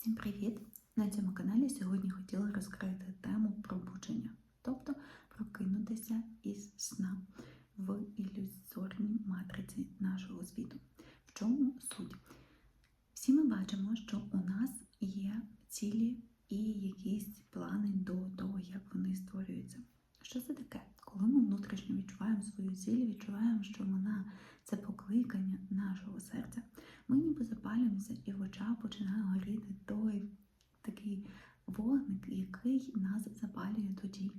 Всім привіт! На цьому каналі сьогодні хотіла розкрити тему пробудження, тобто прокинутися із сна в ілюзорній матриці нашого світу. В чому суть? Всі ми бачимо, що у нас є цілі і якісь плани до того, як вони створюються. Що це таке? Коли ми внутрішньо відчуваємо свою ціль, відчуваємо, що вона це покликання нашого серця, ми ніби запалюємося і в очах починає горіти той такий вогник, який нас запалює до дій.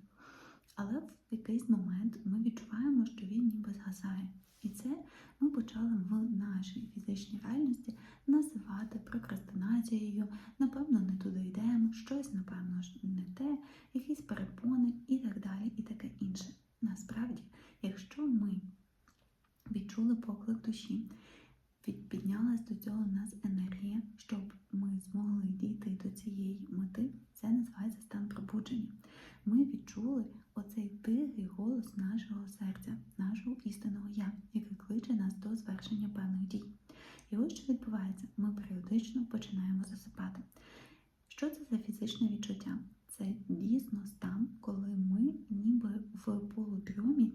Але в якийсь момент ми відчуваємо, що він ніби згасає. І це ми почали в нашій фізичній реальності називати прокрастинацією, напевно, не туди йдемо, щось, напевно, не те, якісь перепони і так далі, і таке інше. Насправді, якщо ми відчули поклик душі, піднялась до цього в нас енергія, щоб ми змогли дійти до цієї мети, це називається стан пробудження. Ми відчули оцей тихий голос нашого серця, нашого істинного я, який кличе нас до звершення певних дій. І ось що відбувається: ми періодично починаємо засипати. Що це за фізичне відчуття? Це дійсно стан, коли ми ніби в полудрьомі,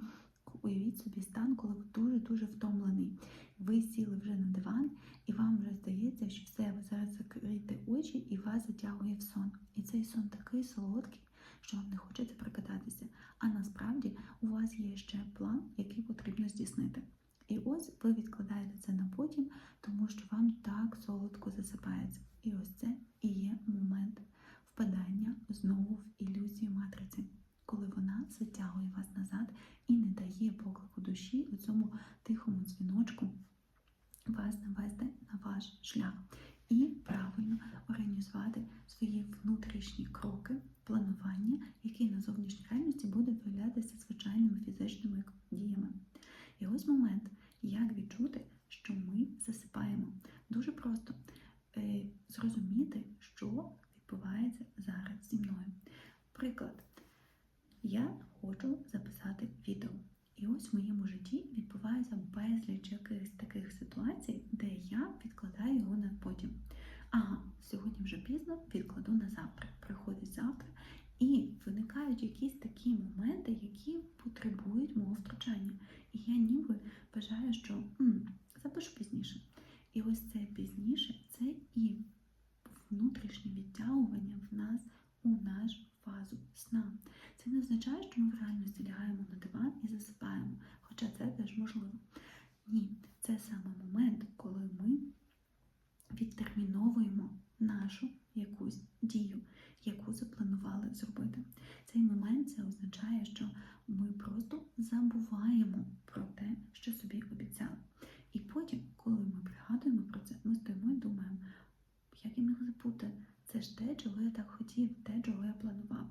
уявіть собі стан, коли ви дуже-дуже втомлений. Ви сіли вже на диван, і вам вже здається, що все, ви зараз закриєте очі і вас затягує в сон. І цей сон такий солодкий, що вам не хочеться прокидатися. А насправді у вас є ще план, який потрібно здійснити. І ось ви відкладаєте це на потім, тому що вам так солодко засипається. І ось це і є момент впадання знову в ілюзію матриці, коли вона затягує вас назад і не дає поклику душі у цьому тихому дзвіночку вас навести на ваш шлях і правильно організувати свої внутрішні кроки, планування, які на зовнішній реальності буде виявлятися звичайними фізичними діями. І ось момент, як відчути, що ми засипаємо. Дуже просто е, зрозуміти, що відбувається зараз зі мною. Приклад, я хочу записати відео. І ось в моєму житті відбувається безліч якихось таких ситуацій, де я відкладаю його на потім. Ага, сьогодні вже пізно, відкладу на завтра. Приходить завтра, і виникають якісь такі моменти, які потребують мого втручання. І я ніби вважаю, що «М, запишу пізніше. І ось це пізніше це і внутрішнє відтягування в нас у нашу фазу сна. Це не означає, що ми в реальності лягаємо на диван і засипаємо, хоча це теж можливо. Ні, це саме момент, коли ми відтерміновуємо нашу якусь дію, яку запланували зробити. Цей момент це означає, що ми просто забуваємо про те, що собі обіцяли. І потім, коли ми пригадуємо про це, ми стоїмо і думаємо, як я міг забути, це ж те, чого я так хотів, те, чого я планував.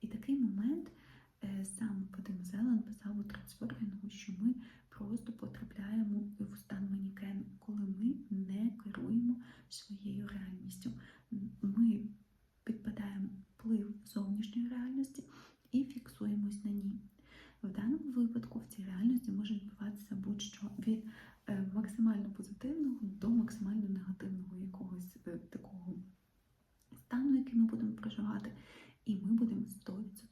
І такий момент е, сам Вадим Зелен писав у трансформінгу, що ми просто потрапляємо в стан манікену, коли ми не керуємо своєю реальністю. Ми підпадаємо вплив зовнішньої реальності і фіксуємось на ній. В даному випадку в цій реальності може відбуватися будь-що від е, максимально позитивного до максимально негативного якогось е, такого стану, який ми будемо проживати, і ми будемо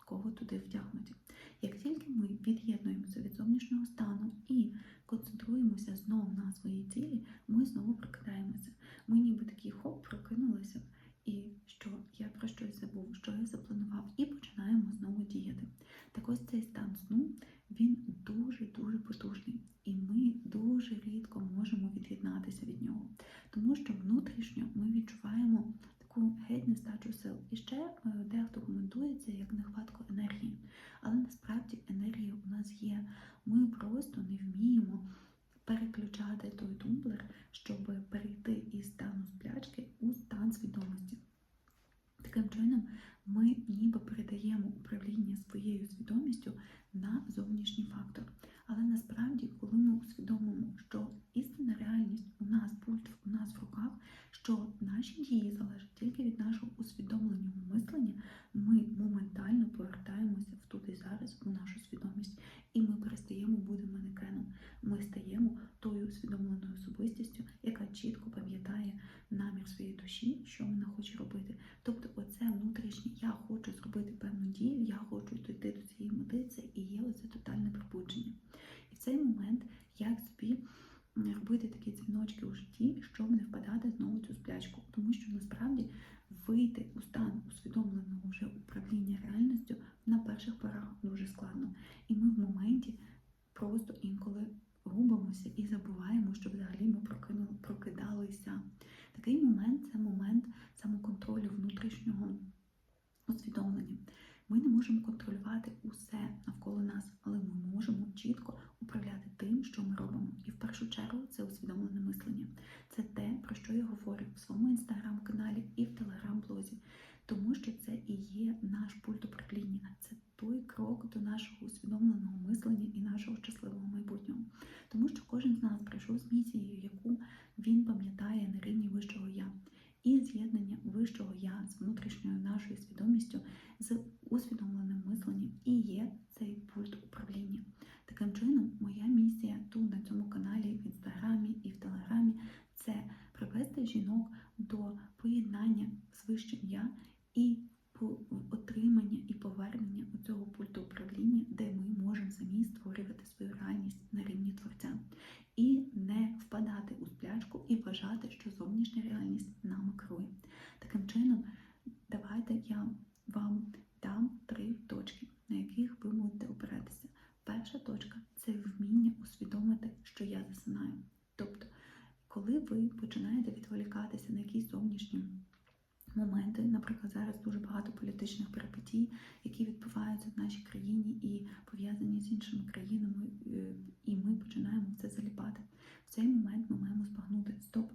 100% туди втягнуті. Як тільки ми від'єднуємося від зовнішнього стану і концентруємося знову на своїй цілі, ми знову прокидаємося. Ми ніби такі хоп, прокинулися, і що я про щось забув, що я запланував, і починаємо знову діяти. Так ось цей стан сну він дуже-дуже потужний, і ми дуже рідко можемо від'єднатися від нього, тому що внутрішньо ми відчуваємо таку геть нестачу сил. І ще е, дехто коментує це як нехватку енергії. Але насправді енергія у нас є. Ми просто не вміємо переключати той тумблер, щоб перейти із стану сплячки у стан свідомості. Таким чином, ми ніби передаємо управління своєю свідомістю на зовнішній фактор. Але насправді, коли ми усвідомимо, що істинна реальність у нас пульт у нас в руках, що що наші дії залежать тільки від нашого усвідомленого мислення, ми моментально повертаємося в тут і зараз у нашу свідомість, і ми перестаємо бути манекеном. Ми стаємо тою усвідомленою особистістю, яка чітко пам'ятає своєї душі, що вона хоче робити. Тобто, оце внутрішнє я хочу зробити певну дію, я хочу дійти до цієї мети, це і є оце тотальне пробудження. І в цей момент як собі робити такі дзвіночки у житті, щоб не впадати знову в цю сплячку, тому що насправді вийти у стан усвідомленого вже управління реальністю на перших порах дуже складно. І ми в моменті просто інколи губимося і забуваємо, що взагалі ми прокидалися. Такий момент це момент самоконтролю внутрішнього усвідомлення. Ми не можемо контролювати усе навколо нас, але ми можемо чітко управляти тим, що ми робимо. І в першу чергу це усвідомлене мислення. Про що я говорю в своєму інстаграм-каналі і в телеграм-блозі, тому що це і є наш пульт управління. Це той крок до нашого усвідомленого мислення і нашого щасливого майбутнього. Тому що кожен з нас прийшов з місією, яку він пам'ятає на рівні вищого я. І з'єднання вищого я з внутрішньою нашою свідомістю, з усвідомленим мисленням і є цей пульт управління. Таким чином, моя місія тут на цьому каналі, в інстаграмі і в телеграмі це привести жінок до поєднання з вищим я і по- отримання і повернення у цього пульту управління, де ми можемо самі створювати свою реальність на рівні творця, і не впадати у сплячку і вважати, що зовнішня реальність нами керує. Таким чином, давайте я вам дам три точки, на яких ви будете опиратися. Перша точка це вміння усвідомити, що я засинаю. Тобто, коли ви починаєте відволікатися на якісь зовнішні моменти, наприклад, зараз дуже багато політичних перипетій, які відбуваються в нашій країні і пов'язані з іншими країнами, е, і ми починаємо це заліпати. В цей момент ми маємо збагнути стоп.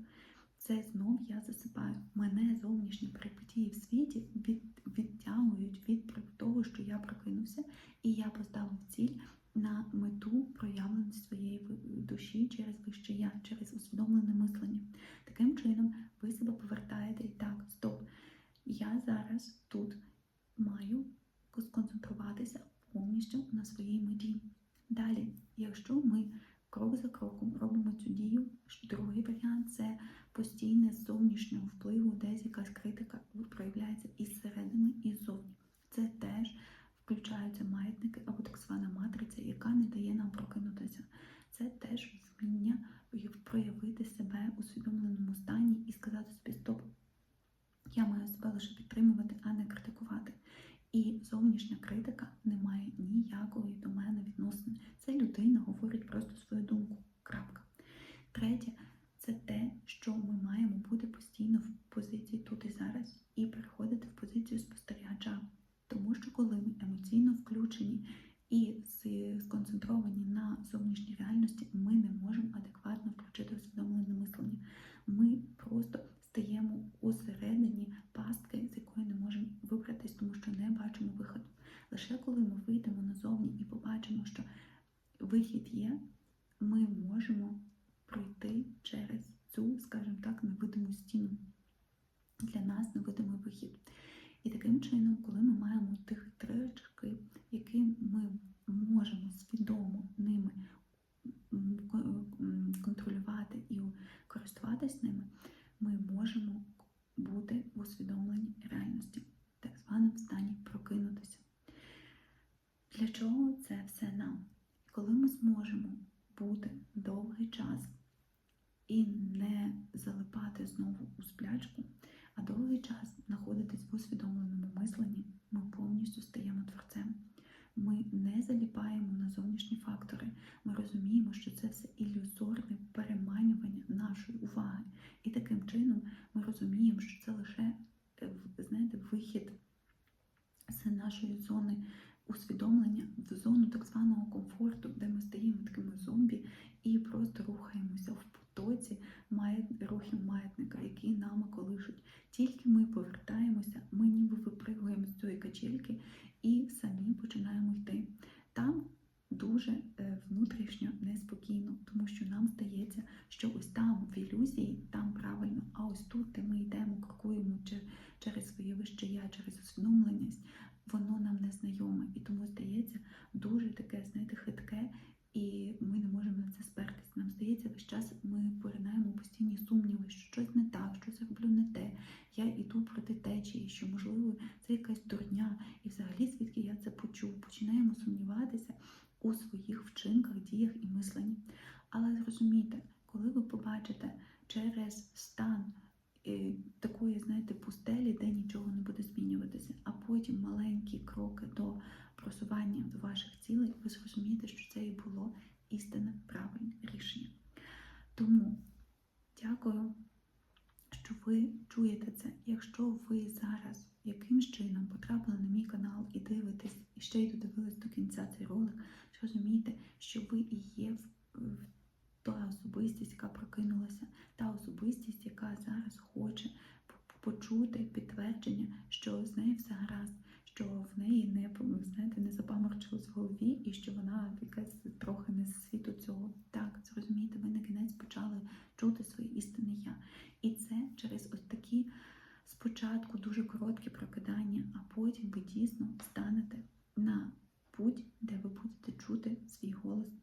Це знов я засипаю. Мене зовнішні перипетії в світі від, відтягують від того, що я прокинувся, і я поставив ціль на мету проявленість своєї душі через вище я, через усвідомлене мислення. Таким чином, ви себе повертаєте і так, стоп. Я зараз тут маю сконцентруватися повністю на своїй меті. Далі, якщо ми крок за кроком робимо цю дію, другий варіант це постійне з зовнішнього впливу, десь якась критика проявляється із середини, і ззовні. Це теж включаються маятники або так звана матриця, яка не дає нам прокинутися. Це теж вміння проявити себе у усвідомленому стані і сказати собі стоп. Я маю себе лише підтримувати, а не критикувати. І зовнішня критика не має ніякої до мене відносини. Це людина говорить просто свою думку. Крапка. Третє це те, що ми маємо бути постійно в позиції тут і зараз і переходити в позицію спостерігача. Тому що коли ми емоційно включені і з- сконцентровані на зовнішній реальності, ми не можемо адекватно включити усвідомлене мислення. Ми просто стаємо усередині пастки, з якої не можемо вибратись, тому що не бачимо виходу. Лише коли ми вийдемо назовні і побачимо, що вихід є, ми можемо пройти через цю, скажімо так, невидиму стіну. Для нас невидимий вихід. І таким чином, коли ми маємо тих три очки, які ми можемо свідомо ними м, ко- м, контролювати і користуватись ними, ми можемо бути в усвідомленій реальності, так званому стані прокинутися. Для чого це все нам? Коли ми зможемо бути довгий час і не залипати знову у сплячку, а довгий час знаходитись в усвідомленому мисленні, ми повністю стаємо творцем. Ми не заліпаємо на зовнішні фактори. Ми розуміємо, що це все ілюзорне переманювання нашої уваги. І таким чином ми розуміємо, що це лише е, знаєте, вихід з нашої зони усвідомлення в зону так званого комфорту, де ми стаємо такими зомбі і просто рухаємося в потоці рухів маятника, які нами колишуть. Тільки ми повертаємося, ми ніби випригуємо з цієї качельки і самі починаємо йти. Там дуже е, внутрішньо неспокійно, тому що нам здається, що ось там в ілюзії, там правильно, а ось тут, де ми йдемо, крокуємо че- через своє вище я, через усвідомленість, воно нам не знайоме. І тому здається дуже таке, знаєте, хитке, і ми не можемо на це спертись. Нам здається, весь час ми поринаємо постійні сумніви, що щось не так, щось я роблю не те. Я йду проти течії, що можливо це якась дурня, і взагалі звідки я це почув. Починаємо сумніватися у своїх вчинках, діях і мисленні. Але зрозумійте, коли ви побачите через стан такої, знаєте, пустелі, де нічого не буде змінюватися, а потім маленькі кроки до просування до ваших цілей, ви зрозумієте, що це і було істинне правильне рішення. Тому дякую, що ви чуєте це. Якщо ви зараз якимсь чином потрапили на мій канал і дивитесь, і ще й додивились до кінця цей ролик, зрозумійте, що ви і є в, та особистість, яка прокинулася, та особистість, яка зараз хоче п- почути підтвердження, що з нею все гаразд, що в неї не по- знаєте, не запаморчилось в голові, і що вона якась трохи не з світу цього. Так, зрозумієте, ви на кінець почали чути своє істинне я. І це через ось такі спочатку дуже короткі прокидання, а потім ви дійсно станете на путь, де ви будете чути свій голос